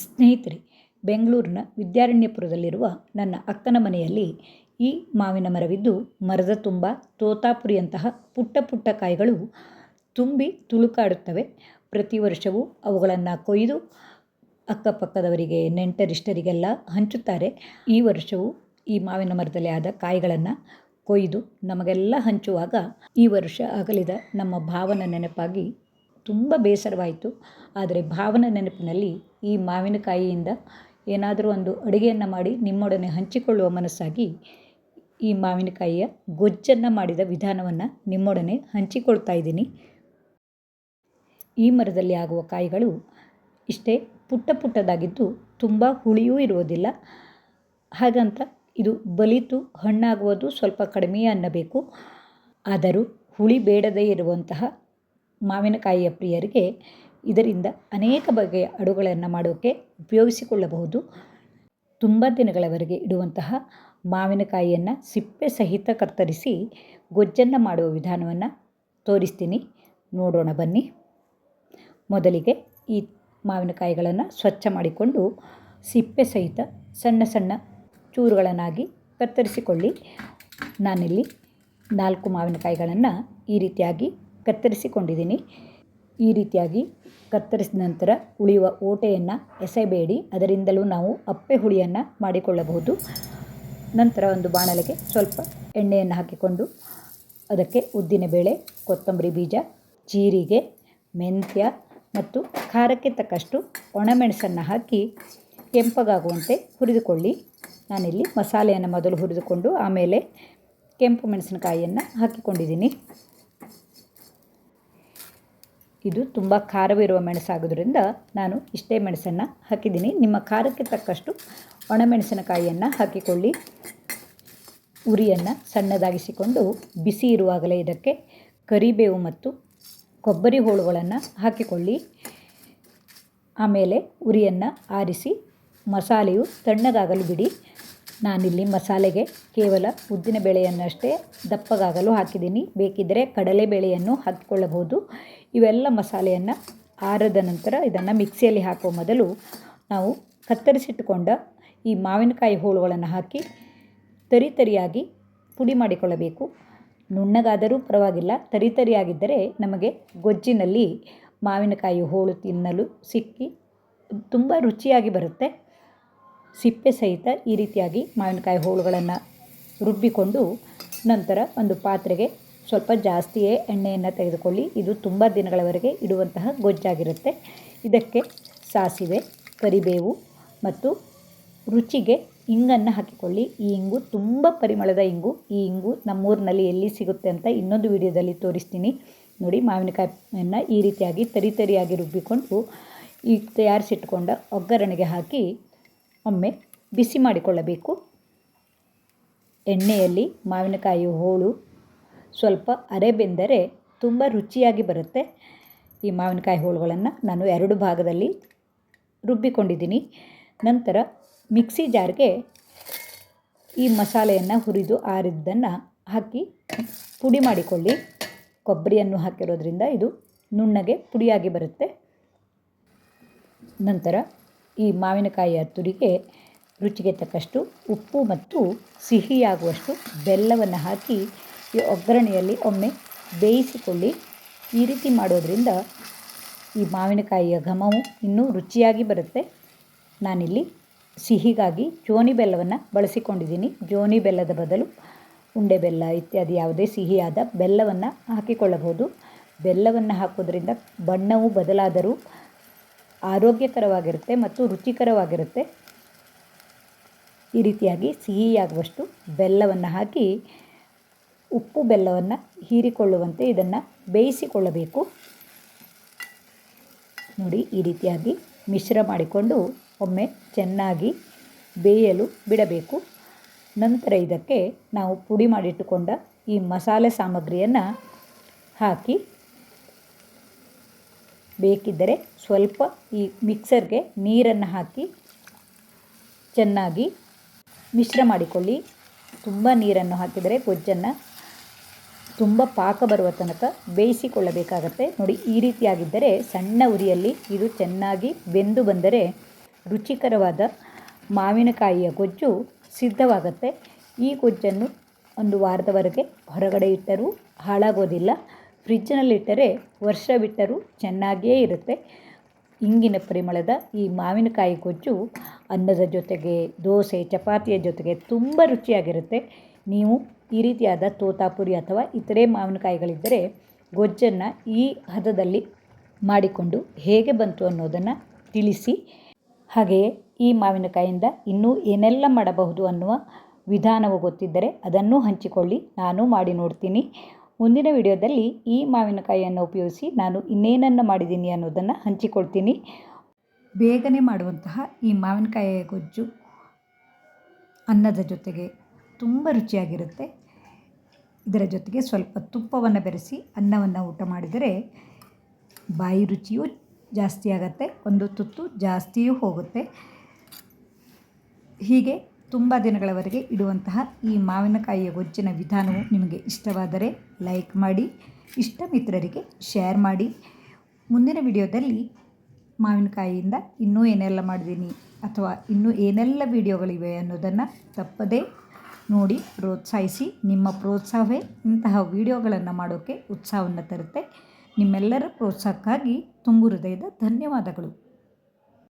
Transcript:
ಸ್ನೇಹಿತರೆ, ಬೆಂಗಳೂರಿನ ವಿದ್ಯಾರಣ್ಯಪುರದಲ್ಲಿರುವ ನನ್ನ ಅಕ್ಕನ ಮನೆಯಲ್ಲಿ ಈ ಮಾವಿನ ಮರವಿದ್ದು ಮರದ ತುಂಬ, ತೋತಾಪುರಿಯಂತಹ ಪುಟ್ಟ ಪುಟ್ಟ ಕಾಯಿಗಳು ತುಂಬಿ ತುಳುಕಾಡುತ್ತವೆ. ಪ್ರತಿ ವರ್ಷವೂ ಅವುಗಳನ್ನು ಕೊಯ್ದು ಅಕ್ಕಪಕ್ಕದವರಿಗೆ, ನೆಂಟರಿಷ್ಟರಿಗೆಲ್ಲ ಹಂಚುತ್ತಾರೆ. ಈ ವರ್ಷವೂ ಈ ಮಾವಿನ ಮರದಲ್ಲಿ ಆದ ಕಾಯಿಗಳನ್ನು ಕೊಯ್ದು ನಮಗೆಲ್ಲ ಹಂಚುವಾಗ ಈ ವರ್ಷ ಅಗಲಿದ ನಮ್ಮ ಭಾವನ ನೆನಪಾಗಿ ತುಂಬ ಬೇಸರವಾಯಿತು. ಆದರೆ ಭಾವನ ನೆನಪಿನಲ್ಲಿ ಈ ಮಾವಿನಕಾಯಿಯಿಂದ ಏನಾದರೂ ಒಂದು ಅಡುಗೆಯನ್ನು ಮಾಡಿ ನಿಮ್ಮೊಡನೆ ಹಂಚಿಕೊಳ್ಳುವ ಮನಸ್ಸಾಗಿ ಈ ಮಾವಿನಕಾಯಿಯ ಗೊಜ್ಜನ್ನು ಮಾಡಿದ ವಿಧಾನವನ್ನು ನಿಮ್ಮೊಡನೆ ಹಂಚಿಕೊಳ್ತಾ ಇದ್ದೀನಿ. ಈ ಮರದಲ್ಲಿ ಆಗುವ ಕಾಯಿಗಳು ಇಷ್ಟೇ ಪುಟ್ಟ ಪುಟ್ಟದಾಗಿದ್ದು ತುಂಬ ಹುಳಿಯೂ ಇರುವುದಿಲ್ಲ. ಹಾಗಂತ ಇದು ಬಲಿತು ಹಣ್ಣಾಗುವುದು ಸ್ವಲ್ಪ ಕಡಿಮೆಯೇ ಅನ್ನಬೇಕು. ಆದರೂ ಹುಳಿ ಬೇಡದೇ ಇರುವಂತಹ ಮಾವಿನಕಾಯಿಯ ಪ್ರಿಯರಿಗೆ ಇದರಿಂದ ಅನೇಕ ಬಗೆಯ ಅಡುಗಳನ್ನು ಮಾಡೋಕ್ಕೆ ಉಪಯೋಗಿಸಿಕೊಳ್ಳಬಹುದು. ತುಂಬ ದಿನಗಳವರೆಗೆ ಇಡುವಂತಹ ಮಾವಿನಕಾಯಿಯನ್ನು ಸಿಪ್ಪೆ ಸಹಿತ ಕತ್ತರಿಸಿ ಗೊಜ್ಜನ್ನು ಮಾಡುವ ವಿಧಾನವನ್ನು ತೋರಿಸ್ತೀನಿ. ನೋಡೋಣ ಬನ್ನಿ. ಮೊದಲಿಗೆ ಈ ಮಾವಿನಕಾಯಿಗಳನ್ನು ಸ್ವಚ್ಛ ಮಾಡಿಕೊಂಡು ಸಿಪ್ಪೆ ಸಹಿತ ಸಣ್ಣ ಸಣ್ಣ ಚೂರುಗಳನ್ನಾಗಿ ಕತ್ತರಿಸಿಕೊಳ್ಳಿ. ನಾನಿಲ್ಲಿ ನಾಲ್ಕು ಮಾವಿನಕಾಯಿಗಳನ್ನು ಈ ರೀತಿಯಾಗಿ ಕತ್ತರಿಸಿಕೊಂಡಿದ್ದೀನಿ. ಈ ರೀತಿಯಾಗಿ ಕತ್ತರಿಸಿದ ನಂತರ ಉಳಿಯುವ ಓಟೆಯನ್ನು ಎಸೆಬೇಡಿ. ಅದರಿಂದಲೂ ನಾವು ಅಪ್ಪೆ ಹುಳಿಯನ್ನು ಮಾಡಿಕೊಳ್ಳಬಹುದು. ನಂತರ ಒಂದು ಬಾಣಲೆಗೆ ಸ್ವಲ್ಪ ಎಣ್ಣೆಯನ್ನು ಹಾಕಿಕೊಂಡು ಅದಕ್ಕೆ ಉದ್ದಿನಬೇಳೆ ಕೊತ್ತಂಬರಿ ಬೀಜ, ಜೀರಿಗೆ, ಮೆಂತ್ಯ ಮತ್ತು ಖಾರಕ್ಕೆ ತಕ್ಕಷ್ಟು ಒಣಮೆಣಸನ್ನು ಹಾಕಿ ಕೆಂಪಗಾಗುವಂತೆ ಹುರಿದುಕೊಳ್ಳಿ. ನಾನಿಲ್ಲಿ ಮಸಾಲೆಯನ್ನು ಮೊದಲು ಹುರಿದುಕೊಂಡು ಆಮೇಲೆ ಕೆಂಪು ಮೆಣಸಿನಕಾಯಿಯನ್ನು ಹಾಕಿಕೊಂಡಿದ್ದೀನಿ. ಇದು ತುಂಬ ಖಾರವಿರುವ ಮೆಣಸಾಗೋದ್ರಿಂದ ನಾನು ಇಷ್ಟೇ ಮೆಣಸನ್ನು ಹಾಕಿದ್ದೀನಿ. ನಿಮ್ಮ ಖಾರಕ್ಕೆ ತಕ್ಕಷ್ಟು ಒಣಮೆಣಸಿನಕಾಯಿಯನ್ನು ಹಾಕಿಕೊಳ್ಳಿ. ಉರಿಯನ್ನು ಸಣ್ಣದಾಗಿಸಿಕೊಂಡು ಬಿಸಿ ಇರುವಾಗಲೇ ಇದಕ್ಕೆ ಕರಿಬೇವು ಮತ್ತು ಕೊಬ್ಬರಿ ಹೋಳುಗಳನ್ನು ಹಾಕಿಕೊಳ್ಳಿ. ಆಮೇಲೆ ಉರಿಯನ್ನು ಆರಿಸಿ ಮಸಾಲೆಯು ತಣ್ಣಗಾಗಲು ಬಿಡಿ. ನಾನಿಲ್ಲಿ ಮಸಾಲೆಗೆ ಕೇವಲ ಉದ್ದಿನ ಬೇಳೆಯನ್ನಷ್ಟೇ ದಪ್ಪಗಾಗಲು ಹಾಕಿದ್ದೀನಿ. ಬೇಕಿದ್ದರೆ ಕಡಲೆಬೇಳೆಯನ್ನು ಹಾಕಿಕೊಳ್ಳಬಹುದು. ಇವೆಲ್ಲ ಮಸಾಲೆಯನ್ನು ಆರದ ನಂತರ ಇದನ್ನು ಮಿಕ್ಸಿಯಲ್ಲಿ ಹಾಕುವ ಮೊದಲು ನಾವು ಕತ್ತರಿಸಿಟ್ಟುಕೊಂಡ ಈ ಮಾವಿನಕಾಯಿ ಹೋಳುಗಳನ್ನು ಹಾಕಿ ತರಿ ತರಿಯಾಗಿ ಪುಡಿ ಮಾಡಿಕೊಳ್ಳಬೇಕು. ನುಣ್ಣಗಾದರೂ ಪರವಾಗಿಲ್ಲ. ತರಿ ತರಿಯಾಗಿದ್ದರೆ ನಮಗೆ ಗೊಜ್ಜಿನಲ್ಲಿ ಮಾವಿನಕಾಯಿ ಹೋಳು ತಿನ್ನಲು ಸಿಕ್ಕಿ ತುಂಬ ರುಚಿಯಾಗಿ ಬರುತ್ತೆ. ಸಿಪ್ಪೆ ಸಹಿತ ಈ ರೀತಿಯಾಗಿ ಮಾವಿನಕಾಯಿ ಹೋಳುಗಳನ್ನು ರುಬ್ಬಿಕೊಂಡು ನಂತರ ಒಂದು ಪಾತ್ರೆಗೆ ಸ್ವಲ್ಪ ಜಾಸ್ತಿಯೇ ಎಣ್ಣೆಯನ್ನು ತೆಗೆದುಕೊಳ್ಳಿ. ಇದು ತುಂಬ ದಿನಗಳವರೆಗೆ ಇಡುವಂತಹ ಗೊಜ್ಜಾಗಿರುತ್ತೆ. ಇದಕ್ಕೆ ಸಾಸಿವೆ, ಕರಿಬೇವು ಮತ್ತು ರುಚಿಗೆ ಇಂಗನ್ನು ಹಾಕಿಕೊಳ್ಳಿ. ಈ ಇಂಗು ತುಂಬ ಪರಿಮಳದ ಇಂಗು. ಈ ಇಂಗು ನಮ್ಮೂರಿನಲ್ಲಿ ಎಲ್ಲಿ ಸಿಗುತ್ತೆ ಅಂತ ಇನ್ನೊಂದು ವಿಡಿಯೋದಲ್ಲಿ ತೋರಿಸ್ತೀನಿ. ನೋಡಿ, ಮಾವಿನಕಾಯಿಯನ್ನು ಈ ರೀತಿಯಾಗಿ ತರಿ ತರಿಯಾಗಿ ರುಬ್ಬಿಕೊಂಡು ಈ ತಯಾರಿಸಿಟ್ಕೊಂಡ ಒಗ್ಗರಣೆಗೆ ಹಾಕಿ ಒಮ್ಮೆ ಬಿಸಿ ಮಾಡಿಕೊಳ್ಳಬೇಕು. ಎಣ್ಣೆಯಲ್ಲಿ ಮಾವಿನಕಾಯಿ, ಹೋಳು ಸ್ವಲ್ಪ ಅರೆ ಬೆಂದರೆ ತುಂಬ ರುಚಿಯಾಗಿ ಬರುತ್ತೆ ಈ ಮಾವಿನಕಾಯಿ ಹೋಳುಗಳನ್ನು. ನಾನು ಎರಡು ಭಾಗದಲ್ಲಿ ರುಬ್ಬಿಕೊಂಡಿದ್ದೀನಿ. ನಂತರ ಮಿಕ್ಸಿ ಜಾರ್ಗೆ ಈ ಮಸಾಲೆಯನ್ನು ಹುರಿದು ಆರಿದ್ದನ್ನು ಹಾಕಿ ಪುಡಿ ಮಾಡಿಕೊಳ್ಳಿ. ಕೊಬ್ಬರಿಯನ್ನು ಹಾಕಿರೋದ್ರಿಂದ ಇದು ನುಣ್ಣಗೆ ಪುಡಿಯಾಗಿ ಬರುತ್ತೆ. ನಂತರ ಈ ಮಾವಿನಕಾಯಿಯ ತುರಿಗೆ ರುಚಿಗೆ ತಕ್ಕಷ್ಟು ಉಪ್ಪು ಮತ್ತು ಸಿಹಿಯಾಗುವಷ್ಟು ಬೆಲ್ಲವನ್ನು ಹಾಕಿ ಈ ಒಗ್ಗರಣೆಯಲ್ಲಿ ಒಮ್ಮೆ ಬೇಯಿಸಿಕೊಳ್ಳಿ. ಈ ರೀತಿ ಮಾಡೋದರಿಂದ ಈ ಮಾವಿನಕಾಯಿಯ ಘಮವು ಇನ್ನೂ ರುಚಿಯಾಗಿ ಬರುತ್ತೆ. ನಾನಿಲ್ಲಿ ಸಿಹಿಗಾಗಿ ಜೋನಿ ಬೆಲ್ಲವನ್ನು ಬಳಸಿಕೊಂಡಿದ್ದೀನಿ. ಜೋನಿ ಬೆಲ್ಲದ ಬದಲು ಉಂಡೆ ಬೆಲ್ಲ ಇತ್ಯಾದಿ ಯಾವುದೇ ಸಿಹಿಯಾದ ಬೆಲ್ಲವನ್ನು ಹಾಕಿಕೊಳ್ಳಬಹುದು. ಬೆಲ್ಲವನ್ನು ಹಾಕೋದ್ರಿಂದ ಬಣ್ಣವು ಬದಲಾದರೂ ಆರೋಗ್ಯಕರವಾಗಿರುತ್ತೆ ಮತ್ತು ರುಚಿಕರವಾಗಿರುತ್ತೆ. ಈ ರೀತಿಯಾಗಿ ಸಿಹಿಯಾಗುವಷ್ಟು ಬೆಲ್ಲವನ್ನು ಹಾಕಿ ಉಪ್ಪು ಬೆಲ್ಲವನ್ನು ಹೀರಿಕೊಳ್ಳುವಂತೆ ಇದನ್ನು ಬೇಯಿಸಿಕೊಳ್ಳಬೇಕು. ನೋಡಿ, ಈ ರೀತಿಯಾಗಿ ಮಿಶ್ರ ಮಾಡಿಕೊಂಡು ಒಮ್ಮೆ ಚೆನ್ನಾಗಿ ಬೇಯಲು ಬಿಡಬೇಕು. ನಂತರ ಇದಕ್ಕೆ ನಾವು ಪುಡಿ ಮಾಡಿಟ್ಟುಕೊಂಡ ಈ ಮಸಾಲೆ ಸಾಮಗ್ರಿಯನ್ನು ಹಾಕಿ. ಬೇಕಿದ್ದರೆ ಸ್ವಲ್ಪ ಈ ಮಿಕ್ಸರ್ಗೆ ನೀರನ್ನು ಹಾಕಿ ಚೆನ್ನಾಗಿ ಮಿಶ್ರ ಮಾಡಿಕೊಳ್ಳಿ. ತುಂಬ ನೀರನ್ನು ಹಾಕಿದರೆ ಗೊಜ್ಜನ್ನು ತುಂಬ ಪಾಕ ಬರುವ ತನಕ ಬೇಯಿಸಿಕೊಳ್ಳಬೇಕಾಗತ್ತೆ. ನೋಡಿ, ಈ ರೀತಿಯಾಗಿದ್ದರೆ ಸಣ್ಣ ಉರಿಯಲ್ಲಿ ಇದು ಚೆನ್ನಾಗಿ ಬೆಂದು ಬಂದರೆ ರುಚಿಕರವಾದ ಮಾವಿನಕಾಯಿಯ ಗೊಜ್ಜು ಸಿದ್ಧವಾಗುತ್ತೆ. ಈ ಗೊಜ್ಜನ್ನು ಒಂದು ವಾರದವರೆಗೆ ಹೊರಗಡೆ ಇಟ್ಟರೂ ಹಾಳಾಗೋದಿಲ್ಲ. ಫ್ರಿಜ್ಜಿನಲ್ಲಿಟ್ಟರೆ ವರ್ಷ ಬಿಟ್ಟರೂ ಚೆನ್ನಾಗಿಯೇ ಇರುತ್ತೆ. ಇಂಗಿನ ಪರಿಮಳದ ಈ ಮಾವಿನಕಾಯಿ ಗೊಜ್ಜು ಅನ್ನದ ಜೊತೆಗೆ, ದೋಸೆ, ಚಪಾತಿಯ ಜೊತೆಗೆ ತುಂಬ ರುಚಿಯಾಗಿರುತ್ತೆ. ನೀವು ಈ ರೀತಿಯಾದ ತೋತಾಪುರಿ ಅಥವಾ ಇತರೆ ಮಾವಿನಕಾಯಿಗಳಿದ್ದರೆ ಗೊಜ್ಜನ್ನು ಈ ಹದದಲ್ಲಿ ಮಾಡಿಕೊಂಡು ಹೇಗೆ ಬಂತು ಅನ್ನೋದನ್ನು ತಿಳಿಸಿ. ಹಾಗೆಯೇ ಈ ಮಾವಿನಕಾಯಿಂದ ಇನ್ನೂ ಏನೆಲ್ಲ ಮಾಡಬಹುದು ಅನ್ನುವ ವಿಧಾನವು ಗೊತ್ತಿದ್ದರೆ ಅದನ್ನು ಹಂಚಿಕೊಳ್ಳಿ, ನಾನು ಮಾಡಿ ನೋಡ್ತೀನಿ. ಮುಂದಿನ ವಿಡಿಯೋದಲ್ಲಿ ಈ ಮಾವಿನಕಾಯಿಯನ್ನು ಉಪಯೋಗಿಸಿ ನಾನು ಇನ್ನೇನನ್ನು ಮಾಡಿದ್ದೀನಿ ಅನ್ನೋದನ್ನು ಹಂಚಿಕೊಳ್ತೀನಿ. ಬೇಗನೆ ಮಾಡುವಂತಹ ಈ ಮಾವಿನಕಾಯಿಯ ಗೊಜ್ಜು ಅನ್ನದ ಜೊತೆಗೆ ತುಂಬ ರುಚಿಯಾಗಿರುತ್ತೆ. ಇದರ ಜೊತೆಗೆ ಸ್ವಲ್ಪ ತುಪ್ಪವನ್ನು ಬೆರೆಸಿ ಅನ್ನವನ್ನು ಊಟ ಮಾಡಿದರೆ ಬಾಯಿ ರುಚಿಯೂ ಜಾಸ್ತಿ ಆಗುತ್ತೆ, ಒಂದು ತುತ್ತು ಜಾಸ್ತಿಯೂ ಹೋಗುತ್ತೆ. ಹೀಗೆ ತುಂಬ ದಿನಗಳವರೆಗೆ ಇಡುವಂತಹ ಈ ಮಾವಿನಕಾಯಿಯ ಗೊಜ್ಜಿನ ವಿಧಾನವು ನಿಮಗೆ ಇಷ್ಟವಾದರೆ ಲೈಕ್ ಮಾಡಿ ಇಷ್ಟ ಮಿತ್ರರಿಗೆ ಶೇರ್ ಮಾಡಿ. ಮುಂದಿನ ವಿಡಿಯೋದಲ್ಲಿ ಮಾವಿನಕಾಯಿಯಿಂದ ಇನ್ನೂ ಏನೆಲ್ಲ ಮಾಡಿದ್ದೀನಿ ಅಥವಾ ಇನ್ನೂ ಏನೆಲ್ಲ ವಿಡಿಯೋಗಳಿವೆ ಅನ್ನೋದನ್ನು ತಪ್ಪದೇ ನೋಡಿ ಪ್ರೋತ್ಸಾಹಿಸಿ. ನಿಮ್ಮ ಪ್ರೋತ್ಸಾಹವೇ ಇಂತಹ ವಿಡಿಯೋಗಳನ್ನು ಮಾಡೋಕ್ಕೆ ಉತ್ಸಾಹವನ್ನು ತರುತ್ತೆ. ನಿಮ್ಮೆಲ್ಲರ ಪ್ರೋತ್ಸಾಹಕ್ಕಾಗಿ ತುಂಬು ಹೃದಯದ ಧನ್ಯವಾದಗಳು.